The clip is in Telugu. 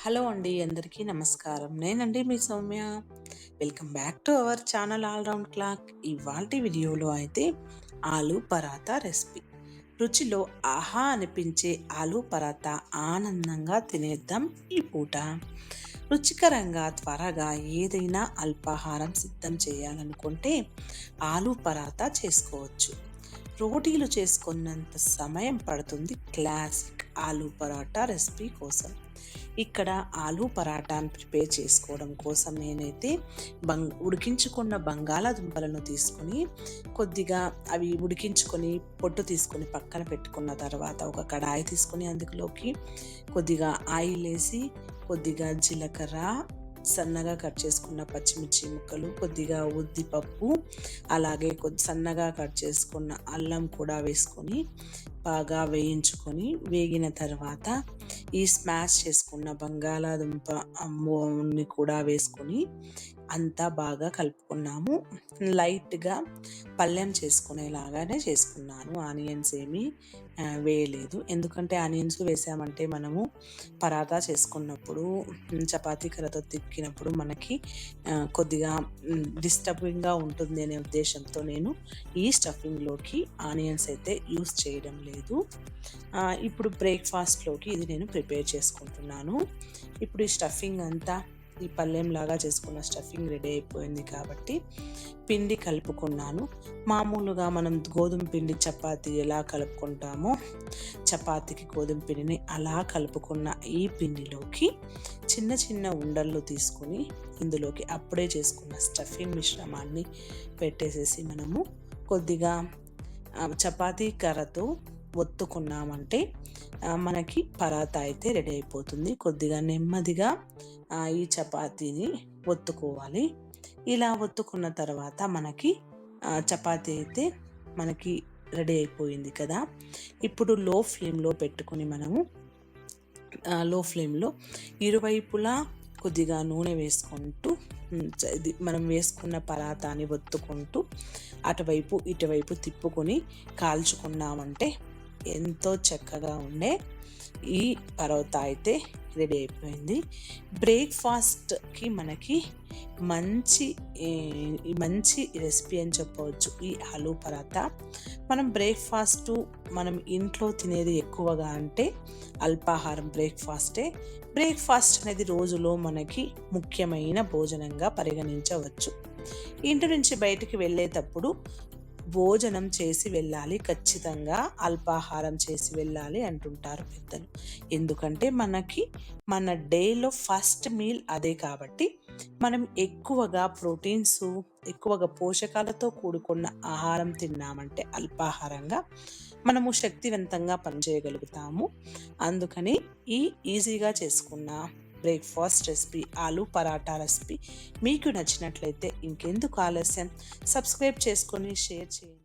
హలో అండి అందరికీ నమస్కారం. నేనండి మీ Soumya. Welcome back to our channel all round clock. ఇవాల్టి వీడియోలో అయితే ఆలు పరాతా రెసిపీ. రుచిలో ఆహా అనిపించే ఆలు పరాతా ఆనందంగా తినేద్దాం ఈ పూట. రుచికరంగా త్వరగా ఏదైనా అల్పాహారం సిద్ధం చేయాలనుకుంటే ఆలు పరాతా చేసుకోవచ్చు. రోటీలు చేసుకున్నంత సమయం పడుతుంది క్లాసిక్ ఆలు పరాటా రెసిపీ కోసం. ఇక్కడ ఆలు పరాటాను ప్రిపేర్ చేసుకోవడం కోసం నేనైతే బంగ్ ఉడికించుకున్న బంగాళాదుంపలను తీసుకొని కొద్దిగా అవి ఉడికించుకొని పొట్టు తీసుకొని పక్కన పెట్టుకున్న తర్వాత ఒక కడాయి తీసుకొని అందులోకి కొద్దిగా ఆయిల్ వేసి కొద్దిగా జీలకర్ర సన్నగా కట్ చేసుకున్న పచ్చిమిర్చి ముక్కలు కొద్దిగా ఉద్దిపప్పు అలాగే కొద్ది సన్నగా కట్ చేసుకున్న అల్లం కూడా వేసుకొని బాగా వేయించుకొని వేగిన తర్వాత ఈ స్మాష్ చేసుకున్న బంగాళాదుంప అమ్మని కూడా వేసుకొని అంతా బాగా కలుపుకున్నాము. లైట్గా పళ్ళెం చేసుకునేలాగానే చేసుకున్నాను. ఆనియన్స్ ఏమీ వేయలేదు. ఎందుకంటే ఆనియన్స్ వేసామంటే మనము పరాటా చేసుకున్నప్పుడు చపాతీ కర్రతో తిక్కినప్పుడు మనకి కొద్దిగా డిస్టర్బింగ్గా ఉంటుంది అనే ఉద్దేశంతో నేను ఈ స్టఫింగ్లోకి ఆనియన్స్ అయితే యూస్ చేయడం లేదు. ఇప్పుడు బ్రేక్ఫాస్ట్లోకి ఇది నేను ప్రిపేర్ చేసుకుంటున్నాను. ఇప్పుడు ఈ స్టఫింగ్ అంతా ఈ పళ్ళెంలాగా చేసుకున్న స్టఫింగ్ రెడీ అయిపోయింది కాబట్టి పిండి కలుపుకున్నాను. మామూలుగా మనం గోధుమ పిండి చపాతి ఎలా కలుపుకుంటామో చపాతీకి గోధుమ పిండిని అలా కలుపుకున్న ఈ పిండిలోకి చిన్న చిన్న ఉండల్లో తీసుకుని ఇందులోకి అప్పుడే చేసుకున్న స్టఫింగ్ మిశ్రమాన్ని పెట్టేసేసి మనము కొద్దిగా చపాతీ కర్రతో ఒత్తుకున్నామంటే మనకి పరాత అయితే రెడీ అయిపోతుంది. కొద్దిగా నెమ్మదిగా ఈ చపాతీని ఒత్తుకోవాలి. ఇలా ఒత్తుకున్న తర్వాత మనకి చపాతీ అయితే మనకి రెడీ అయిపోయింది కదా. ఇప్పుడు లో ఫ్లేమ్లో పెట్టుకుని మనము లో ఫ్లేమ్లో ఇరువైపులా కొద్దిగా నూనె వేసుకుంటూ ఇది మనం వేసుకున్న పరాతాని ఒత్తుకుంటూ అటువైపు ఇటువైపు తిప్పుకొని కాల్చుకున్నామంటే ఎంతో చక్కగా ఉండే ఈ పరోటా అయితే రెడీ అయిపోయింది. బ్రేక్ఫాస్ట్కి మనకి మంచి మంచి రెసిపీ అని చెప్పవచ్చు ఈ ఆలూ పరాతా మనం బ్రేక్ఫాస్ట్ మనం ఇంట్లో తినేది ఎక్కువగా అంటే అల్పాహారం బ్రేక్ఫాస్టే. బ్రేక్ఫాస్ట్ అనేది రోజులో మనకి ముఖ్యమైన భోజనంగా పరిగణించవచ్చు. ఇంటి నుంచి బయటికి వెళ్ళేటప్పుడు భోజనం చేసి వెళ్ళాలి ఖచ్చితంగా అల్పాహారం చేసి వెళ్ళాలి అంటుంటారు పెద్దలు. ఎందుకంటే మనకి మన డేలో ఫస్ట్ మీల్ అదే కాబట్టి మనం ఎక్కువగా ప్రోటీన్స్ ఎక్కువగా పోషకాలతో కూడుకున్న ఆహారం తిన్నామంటే అల్పాహారంగా మనము శక్తివంతంగా పనిచేయగలుగుతాము. అందుకని ఈ ఈజీగా చేసుకున్న బ్రేక్ఫాస్ట్ రెసిపీ ఆలు పరాటా రెసిపీ మీకు నచ్చినట్లయితే ఇంకెందుకు ఆలస్యం? సబ్స్క్రైబ్ చేసుకొని షేర్ చేయండి.